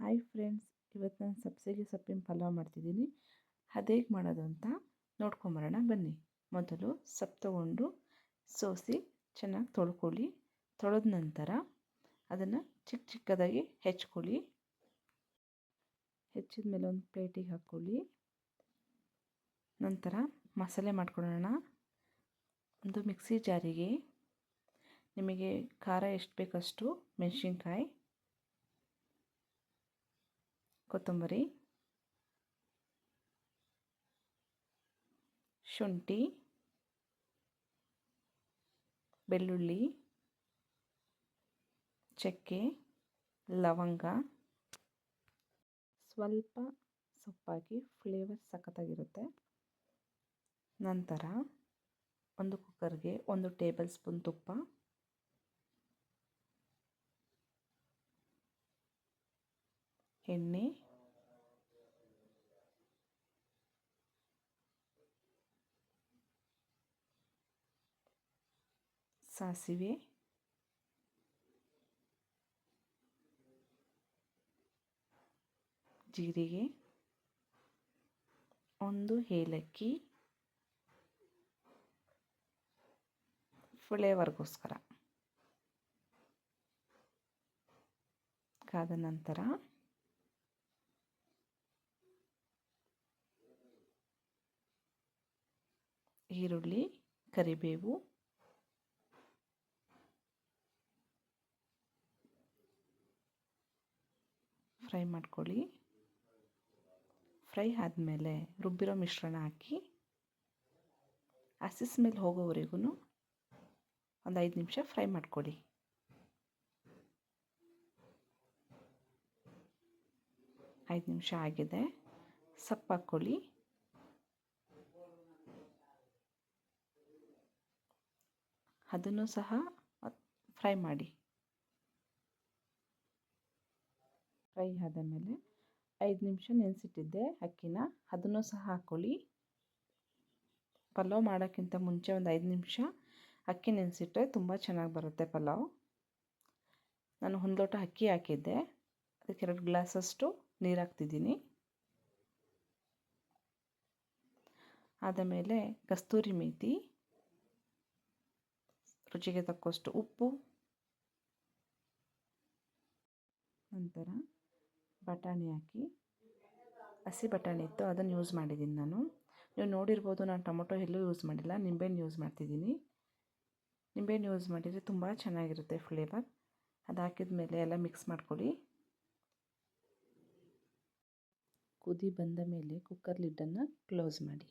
Hi friends ಇವತ್ತು ನಾನು ಸಬ್ಸಿಗೆ ಸೊಪ್ಪಿನ ಪಲಾವ್ ಮಾಡ್ತಿದ್ದೀನಿ. ಅದೇಗೆ ಮಾಡೋದು ಅಂತ ನೋಡ್ಕೊಂಬರೋಣ, ಬನ್ನಿ. ಮೊದಲು ಸೊಪ್ಪು ತೊಗೊಂಡು ಸೋಸಿ ಚೆನ್ನಾಗಿ ತೊಳ್ಕೊಳ್ಳಿ. ತೊಳೆದ ನಂತರ ಅದನ್ನು ಚಿಕ್ಕ ಚಿಕ್ಕದಾಗಿ ಹೆಚ್ಕೊಳ್ಳಿ. ಹೆಚ್ಚಿದ ಮೇಲೆ ಒಂದು ಪ್ಲೇಟಿಗೆ ಹಾಕ್ಕೊಳ್ಳಿ. ನಂತರ ಮಸಾಲೆ ಮಾಡ್ಕೊಳ್ಳೋಣ. ಒಂದು ಮಿಕ್ಸಿ ಜಾರಿಗೆ ನಿಮಗೆ ಖಾರ ಎಷ್ಟು ಬೇಕಷ್ಟು ಮೆಣಸಿನ್ಕಾಯಿ ಕೊತ್ತಂಬರಿ, ಶುಂಠಿ, ಬೆಳ್ಳುಳ್ಳಿ, ಚಕ್ಕೆ, ಲವಂಗ. ಸ್ವಲ್ಪ ಸೊಪ್ಪಾಗಿ ಫ್ಲೇವರ್ ಸಖತ್ತಾಗಿರುತ್ತೆ. ನಂತರ ಒಂದು ಕುಕ್ಕರ್ಗೆ ಒಂದು ಟೇಬಲ್ ಸ್ಪೂನ್ ತುಪ್ಪ. ಎಣ್ಣೆ. ಸಾಸಿವೆ. ಜೀರಿಗೆ. ಒಂದು ಏಲಕ್ಕಿ. ಫ್ಲೇವರ್ಗೋಸ್ಕರ. ಕಾದ ನಂತರ ಈರುಳ್ಳಿ, ಕರಿಬೇವು, ಫ್ರೈ ಮಾಡ್ಕೊಳ್ಳಿ. ಫ್ರೈ ಆದಮೇಲೆ ರುಬ್ಬಿರೋ ಮಿಶ್ರಣ ಹಾಕಿ ಹಸಿಸ್ ಮೇಲೆ ಹೋಗೋವರೆಗೂ ಒಂದು ಐದು ನಿಮಿಷ ಫ್ರೈ ಮಾಡ್ಕೊಳ್ಳಿ. ಐದು ನಿಮಿಷ ಆಗಿದೆ. ಸೊಪ್ಪು ಹಾಕ್ಕೊಳ್ಳಿ ಅದನ್ನು ಸಹ ಫ್ರೈ ಮಾಡಿ. ಫ್ರೈ ಆದ ಮೇಲೆ ಐದು ನಿಮಿಷ ನೆನೆಸಿಟ್ಟಿದ್ದೆ ಅಕ್ಕಿನ. ಅದನ್ನು ಸಹ ಹಾಕ್ಕೊಳ್ಳಿ ಪಲಾವ್ ಮಾಡೋಕ್ಕಿಂತ ಮುಂಚೆ ಒಂದು ಐದು ನಿಮಿಷ ಅಕ್ಕಿ ನೆನೆಸಿಟ್ರೆ ತುಂಬ ಚೆನ್ನಾಗಿ ಬರುತ್ತೆ ಪಲಾವ್. ನಾನು ಒಂದು ಲೋಟ ಅಕ್ಕಿ ಹಾಕಿದ್ದೆ. ಅದಕ್ಕೆ ಎರಡು ಗ್ಲಾಸಷ್ಟು ನೀರು ಹಾಕ್ತಿದ್ದೀನಿ. ಆದ ಮೇಲೆ ಕಸ್ತೂರಿ ಮೇಥಿ ರುಚಿಗೆ ತಕ್ಕಷ್ಟು ಉಪ್ಪು, ನಂತರ ಬಟಾಣಿ ಹಾಕಿ. ಹಸಿ ಬಟಾಣಿ ಇತ್ತು, ಅದನ್ನು ಯೂಸ್ ಮಾಡಿದ್ದೀನಿ ನಾನು. ನೀವು ನೋಡಿರ್ಬೋದು, ನಾನು ಟೊಮೊಟೊ ಎಲ್ಲೂ ಯೂಸ್ ಮಾಡಿಲ್ಲ, ನಿಂಬೆಹಣ್ಣು ಯೂಸ್ ಮಾಡ್ತಿದ್ದೀನಿ. ನಿಂಬೆಹಣ್ಣು ಯೂಸ್ ಮಾಡಿದರೆ ತುಂಬ ಚೆನ್ನಾಗಿರುತ್ತೆ ಫ್ಲೇವರ್ ಅದು ಹಾಕಿದ ಮೇಲೆ ಎಲ್ಲ ಮಿಕ್ಸ್ ಮಾಡ್ಕೊಳ್ಳಿ. ಕುದಿ ಬಂದ ಮೇಲೆ ಕುಕ್ಕರ್ ಲಿಡ್ಡನ್ನು ಕ್ಲೋಸ್ ಮಾಡಿ.